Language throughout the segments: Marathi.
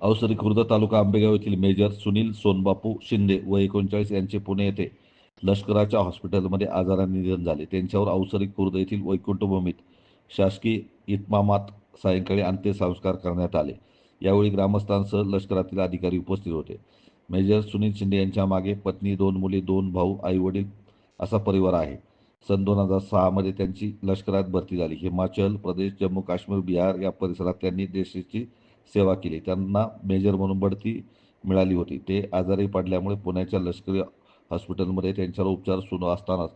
अवसरी खुर्द तालुका आंबेगाव येथील मेजर सुनील सोनबापू शिंदे व एकोणचाळीस यांचे पुणे येथे लष्कराच्या हॉस्पिटलमध्ये आजाराने निधन झाले. त्यांच्यावर अवसरी खुर्द येथील वैकुंठभूमीत शासकीय इतमामात सायंकाळी अंत्यसंस्कार करण्यात आले. यावेळी ग्रामस्थांसह लष्करातील अधिकारी उपस्थित होते. मेजर सुनील शिंदे यांच्या मागे पत्नी दोन मुले दोन भाऊ आई वडील असा परिवार आहे. सन दोन हजार सहामध्ये त्यांची लष्करात भरती झाली. हिमाचल प्रदेश जम्मू काश्मीर बिहार या परिसरात त्यांनी देशाची सेवा केली. त्यांना मेजर म्हणून बढती मिळाली होती. ते आजारी पडल्यामुळे पुण्याच्या लष्करी हॉस्पिटलमध्ये त्यांच्यावर उपचार सुरू असतानाच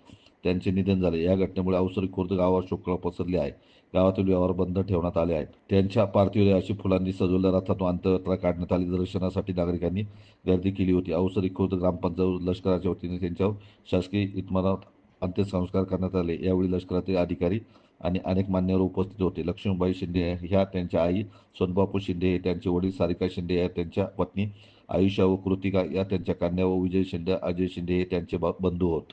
त्यांचे निधन झाले. या घटनेमुळे अवसरी खुर्द गावावर शोकळ पसरली आहे. गावातील व्यवहार बंद ठेवण्यात आले आहेत. त्यांच्या पार्थिव अशी फुलांनी सजवल्या रथातून अंत्ययात्रा काढण्यात आली. दर्शनासाठी नागरिकांनी गर्दी केली होती. अवसरी खुर्द ग्रामपंचायत लष्कराच्या वतीने त्यांच्यावर शासकीय इतमानात अंत्यसंस्कार करण्यात आले. यावेळी लष्करातील अधिकारी आणि अनेक मान्यवर उपस्थित होते. लक्ष्मीबाई शिंदे ह्या त्यांच्या आई सोनबापू शिंदे हे त्यांचे वडील सारिका शिंदे या त्यांच्या पत्नी आयुषा व कृतिका या त्यांच्या कन्या व विजय शिंदे अजय शिंदे हे त्यांचे बंधू होत.